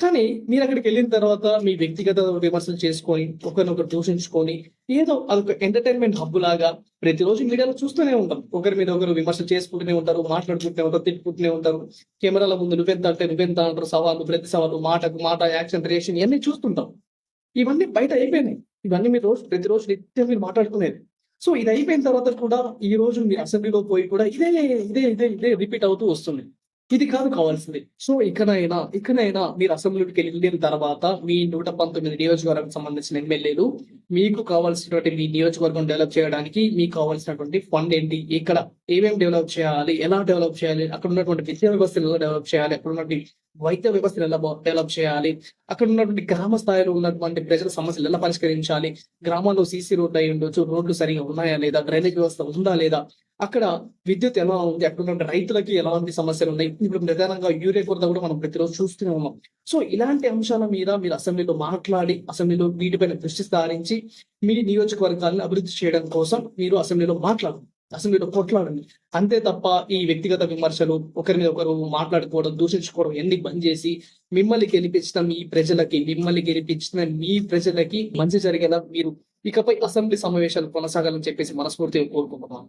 కానీ మీరు అక్కడికి వెళ్ళిన తర్వాత మీ వ్యక్తిగత విమర్శలు చేసుకొని ఒకరినొకరు దూషించుకొని ఏదో అదొక ఎంటర్టైన్మెంట్ హబ్ లాగా ప్రతిరోజు మీడియాలో చూస్తూనే ఉంటాం. ఒకరి మీద ఒకరు విమర్శలు చేసుకుంటూనే ఉంటారు మాట్లాడుకుంటూనే ఉంటారు తిట్టుకుంటూనే ఉంటారు. కెమెరాల ముందు నువ్వెంత అంటే నువ్వెంత అంటారు సవాళ్ళు ప్రతి సవాలు మాటకు మాట యాక్షన్ రియాక్షన్ ఇవన్నీ చూస్తుంటాం. ఇవన్నీ బయట అయిపోయినాయి. ఇవన్నీ మీరు రోజు ప్రతిరోజు నిత్యం మీరు మాట్లాడుకునేది. సో ఇది అయిపోయిన తర్వాత కూడా ఈ రోజు మీరు అసెంబ్లీలో పోయి కూడా ఇదే ఇదే ఇదే ఇదే రిపీట్ అవుతూ వస్తుంది. ఇది కాదు కావాల్సింది. సో ఇకనైనా ఇకనైనా మీరు అసెంబ్లీకి వెళ్ళిన తర్వాత మీ నూట పంతొమ్మిది నియోజకవర్గానికి సంబంధించిన ఎమ్మెల్యేలు మీకు కావాల్సినటువంటి మీ నియోజకవర్గం డెవలప్ చేయడానికి మీకు కావాల్సినటువంటి ఫండ్ ఏంటి? ఇక్కడ ఏమేమి డెవలప్ చేయాలి? ఎలా డెవలప్ చేయాలి? అక్కడ ఉన్నటువంటి విద్యా వ్యవస్థను ఎలా డెవలప్ చేయాలి? అక్కడ ఉన్నటువంటి వైద్య వ్యవస్థను ఎలా డెవలప్ చేయాలి? అక్కడ ఉన్నటువంటి గ్రామ స్థాయిలో ఉన్నటువంటి ప్రజల సమస్యలు ఎలా పరిష్కరించాలి? గ్రామాల్లో సీసీ రోడ్లు అయి ఉండొచ్చు రోడ్లు సరిగా ఉన్నాయా లేదా? డ్రైనేజ్ వ్యవస్థ ఉందా లేదా? అక్కడ విద్యుత్ ఎలా ఉంది? అక్కడ ఉన్న రైతులకి ఎలాంటి సమస్యలు ఉన్నాయి? ఇప్పుడు ప్రధానంగా యూరియా కొరత కూడా మనం ప్రతిరోజు చూస్తూనే ఉన్నాం. సో ఇలాంటి అంశాల మీద మీరు అసెంబ్లీలో మాట్లాడి అసెంబ్లీలో వీటిపైన దృష్టి సారించి మీ నియోజకవర్గాలను అభివృద్ధి చేయడం కోసం మీరు అసెంబ్లీలో మాట్లాడండి. అసెంబ్లీలో కొట్లాడండి. అంతే తప్ప ఈ వ్యక్తిగత విమర్శలు ఒకరి మీద ఒకరు మాట్లాడుకోవడం దూషించుకోవడం ఎన్ని బంద్ చేసి మిమ్మల్ని గెలిపించిన మీ ప్రజలకి మిమ్మల్ని గెలిపించిన మీ ప్రజలకి మంచి జరిగేలా మీరు ఇకపై అసెంబ్లీ సమావేశాలు కొనసాగాలని చెప్పేసి మనస్ఫూర్తిగా కోరుకుంటున్నాను.